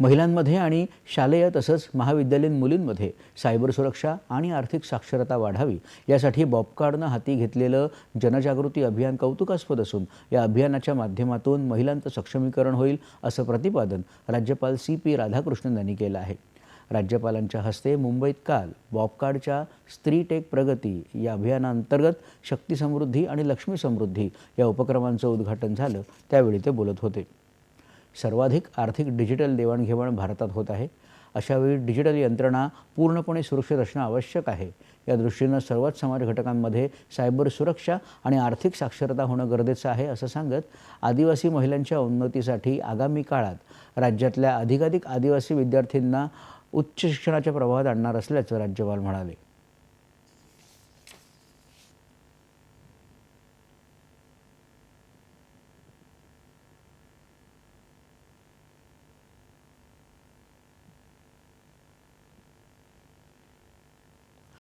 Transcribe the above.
महिलांमध्ये आणि शालेय तसंच महाविद्यालयीन मुलींमध्ये सायबर सुरक्षा आणि आर्थिक साक्षरता वाढावी यासाठी बॉबकार्डनं हाती घेतलेलं जनजागृती अभियान कौतुकास्पद असून या अभियानाच्या माध्यमातून महिलांचं सक्षमीकरण होईल असं प्रतिपादन राज्यपाल सी पी राधाकृष्णन यांनी केलं आहे. राज्यपालांच्या हस्ते मुंबईत काल बॉबकार्डच्या स्त्री टेक प्रगती या अभियानांतर्गत शक्ती समृद्धी आणि लक्ष्मी समृद्धी या उपक्रमांचं उद्घाटन झालं. त्यावेळी ते बोलत होते. सर्वाधिक आर्थिक डिजिटल देवाणघेवाण भारतात होत आहे. अशावेळी डिजिटल यंत्रणा पूर्णपणे सुरक्षित असणं आवश्यक आहे. या दृष्टीनं सर्वच समाज घटकांमध्ये सायबर सुरक्षा आणि आर्थिक साक्षरता होणं गरजेचं आहे असं सांगत आदिवासी महिलांच्या उन्नतीसाठी आगामी काळात राज्यातल्या अधिकाधिक आदिवासी विद्यार्थ्यांना उच्च शिक्षणाच्या प्रवाहात आणणार असल्याचं राज्यपाल म्हणाले.